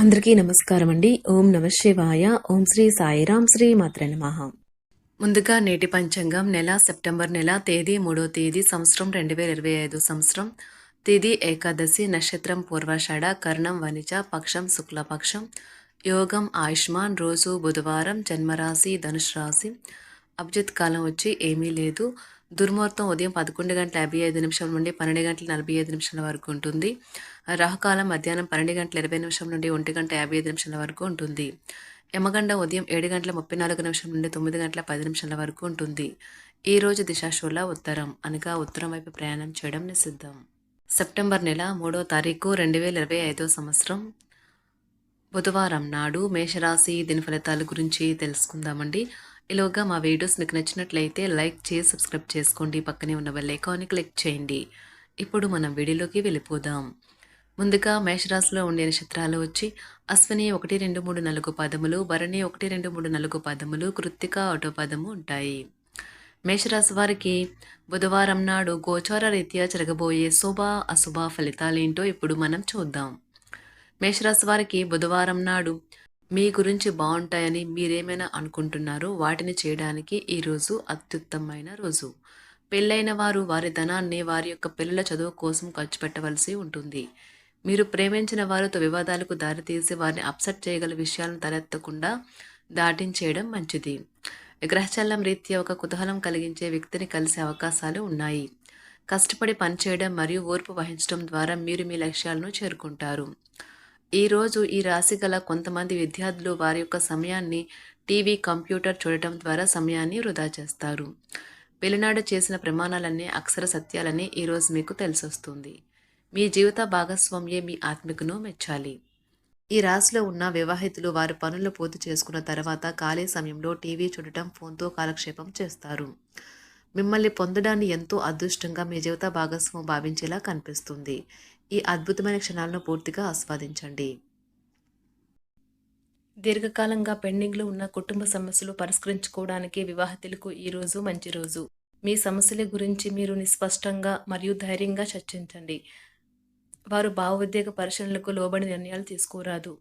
అందరికీ నమస్కారం అండి ఓం నమ శివాయ. ఓం శ్రీ సాయిరాం శ్రీ మాత్ర నమః. ముందుగా నేటి పంచాంగం నెల సెప్టెంబర్ నెల తేదీ మూడో తేదీ సంవత్సరం రెండు వేల ఇరవై ఐదు సంవత్సరం. తేదీ ఏకాదశి నక్షత్రం పూర్వాషాఢ కర్ణం వనిజ పక్షం శుక్లపక్షం. యోగం ఆయుష్మాన్ రోజు బుధవారం జన్మరాశి ధనుష్ రాశి అభిజిత్ కాలం వచ్చి ఏమీ లేదు. దుర్ముహూర్తం ఉదయం పదకొండు గంటల యాభై ఐదు నిమిషాల నుండి పన్నెండు గంటల నలభై ఐదు నిమిషాల వరకు ఉంటుంది. రాహుకాలం మధ్యాహ్నం పన్నెండు గంటల ఇరవై నిమిషం నుండి ఒంటి గంట యాభై ఐదు నిమిషాల వరకు ఉంటుంది. యమగండ ఉదయం ఏడు గంటల ముప్పై నాలుగు నిమిషం నుండి తొమ్మిది గంటల పది నిమిషాల వరకు ఉంటుంది. ఈ రోజు దిశాశూల ఉత్తరం. అనగా ఉత్తరం వైపు ప్రయాణం చేయడం నిషిద్ధం. సెప్టెంబర్ నెల మూడో తారీఖు రెండు వేల ఇరవై ఐదో సంవత్సరం. బుధవారం నాడు మేషరాశి దిన ఫలితాల గురించి తెలుసుకుందామండి. ఈలోగా మా వీడియోస్ మీకు నచ్చినట్లయితే లైక్ చేసి సబ్స్క్రైబ్ చేసుకోండి. పక్కనే ఉన్న బెల్ ఐకాన్ని క్లిక్ చేయండి. ఇప్పుడు మనం వీడియోలోకి వెళ్ళిపోదాం. ముందుగా మేషరాశిలో ఉండే నక్షత్రాలు వచ్చి అశ్విని ఒకటి రెండు మూడు నాలుగు పదములు భరణి ఒకటి రెండు మూడు నాలుగు పదములు కృత్తిక ఒకటో పదము ఉంటాయి. మేషరాశి వారికి బుధవారం నాడు గోచార రీత్యా జరగబోయే శుభ అశుభ ఫలితాలేంటో ఇప్పుడు మనం చూద్దాం. మేషరాశి వారికి బుధవారం నాడు మీ గురించి బాగుంటాయని మీరేమైనా అనుకుంటున్నారో వాటిని చేయడానికి ఈరోజు అత్యుత్తమైన రోజు. పెళ్ళైన వారు వారి ధనాన్ని వారి యొక్క పిల్లల చదువు కోసం ఖర్చు పెట్టవలసి ఉంటుంది. మీరు ప్రేమించిన వారితో వివాదాలకు దారితీసి వారిని అప్సెట్ చేయగల విషయాలను తలెత్తకుండా దాటించేయడం మంచిది. గ్రహచలనం రీత్యా ఒక కుతూహలం కలిగించే వ్యక్తిని కలిసే అవకాశాలు ఉన్నాయి. కష్టపడి పనిచేయడం మరియు ఓర్పు వహించడం ద్వారా మీరు మీ లక్ష్యాలను చేరుకుంటారు. ఈరోజు ఈ రాశి గల కొంతమంది విద్యార్థులు వారి యొక్క సమయాన్ని టీవీ కంప్యూటర్ చూడటం ద్వారా సమయాన్ని వృధా చేస్తారు. పెళ్ళినాడు చేసిన ప్రమాణాలన్నీ అక్షర సత్యాలని ఈరోజు మీకు తెలిసొస్తుంది. మీ జీవిత భాగస్వామ్యే మీ ఆత్మికను మెచ్చాలి. ఈ రాశిలో ఉన్న వివాహితులు వారి పనులు పూర్తి చేసుకున్న తర్వాత ఖాళీ సమయంలో టీవీ చూడటం ఫోన్తో కాలక్షేపం చేస్తారు. మిమ్మల్ని పొందడాన్ని ఎంతో అదృష్టంగా మీ జీవిత భాగస్వామ్యం భావించేలా కనిపిస్తుంది. ఈ అద్భుతమైన క్షణాలను పూర్తిగా ఆస్వాదించండి. దీర్ఘకాలంగా పెండింగ్లో ఉన్న కుటుంబ సమస్యలు పరిష్కరించుకోవడానికి వివాహితులకు ఈరోజు మంచి రోజు. మీ సమస్యల గురించి మీరు నిస్పష్టంగా మరియు ధైర్యంగా చర్చించండి. వారు భావోద్వేగ పరిశీలనలకు లోబడి నిర్ణయాలు తీసుకోరాదు.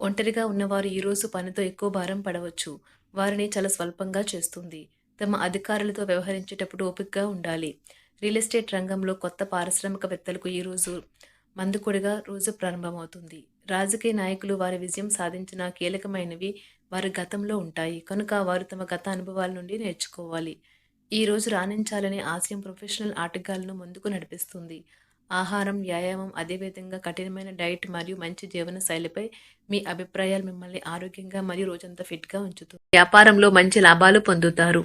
ఒంటరిగా ఉన్నవారు ఈరోజు పనితో ఎక్కువ భారం పడవచ్చు. వారిని చాలా స్వల్పంగా చేస్తుంది. తమ అధికారులతో వ్యవహరించేటప్పుడు ఓపికగా ఉండాలి. రియల్ ఎస్టేట్ రంగంలో కొత్త పారిశ్రామికవేత్తలకు ఈరోజు మందుకొడిగా రోజు ప్రారంభమవుతుంది. రాజకీయ నాయకులు వారి విజయం సాధించిన కీలకమైనవి వారి గతంలో ఉంటాయి. కనుక వారు తమ గత అనుభవాల నుండి నేర్చుకోవాలి. ఈ రోజు రాణించాలనే ఆశయం ప్రొఫెషనల్ ఆటగాళ్ళను ముందుకు నడిపిస్తుంది. ఆహారం వ్యాయామం అదేవిధంగా కఠినమైన డైట్ మరియు మంచి జీవన శైలిపై మీ అభిప్రాయాలు మిమ్మల్ని ఆరోగ్యంగా మరియు రోజంతా ఫిట్గా ఉంచుతుంది వ్యాపారంలో మంచి లాభాలు పొందుతారు.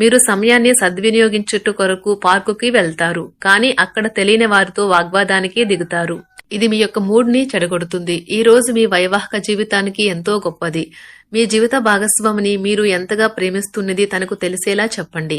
మీరు సమయాన్ని సద్వినియోగించుట కొరకు పార్కుకి వెళ్తారు కానీ అక్కడ తెలియని వారితో వాగ్వాదానికి దిగుతారు. ఇది మీ యొక్క మూడ్ని చెడగొడుతుంది. ఈ రోజు మీ వైవాహిక జీవితానికి ఎంతో గొప్పది. మీ జీవిత భాగస్వామిని మీరు ఎంతగా ప్రేమిస్తున్నది తనకు తెలిసేలా చెప్పండి.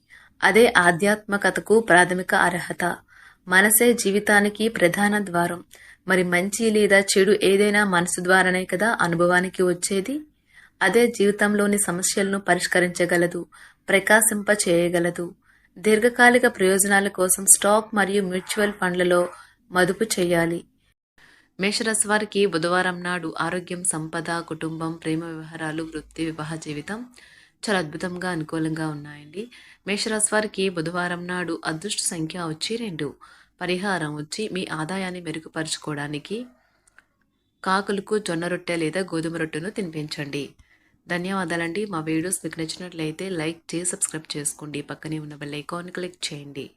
అదే ఆధ్యాత్మికతకు ప్రాథమిక అర్హత. మనసే జీవితానికి ప్రధాన ద్వారం. మరి మంచి లేదా చెడు ఏదైనా మనసు ద్వారానే కదా అనుభవానికి వచ్చేది? అదే జీవితంలోని సమస్యలను పరిష్కరించగలదు ప్రకాశింప చేయగలదు. దీర్ఘకాలిక ప్రయోజనాల కోసం స్టాక్ మరియు మ్యూచువల్ ఫండ్లలో మదుపు చేయాలి. మేషరాశి వారికి బుధవారం నాడు ఆరోగ్యం సంపద కుటుంబం ప్రేమ వ్యవహారాలు వృత్తి వివాహ జీవితం చాలా అద్భుతంగా అనుకూలంగా ఉన్నాయండి. మేషరాశి వారికి బుధవారం నాడు అదృష్ట సంఖ్య వచ్చి రెండు. పరిహారం వచ్చి మీ ఆదాయాన్ని మెరుగుపరుచుకోవడానికి కాకులకు జొన్న రొట్టె లేదా గోధుమ రొట్టెను తినిపించండి. ధన్యవాదాలండి. మా వీడియోస్ మీకు నచ్చినట్లయితే లైక్ చేసి సబ్స్క్రైబ్ చేసుకోండి. పక్కనే ఉన్న బెల్ ఐకాన్ క్లిక్ చేయండి.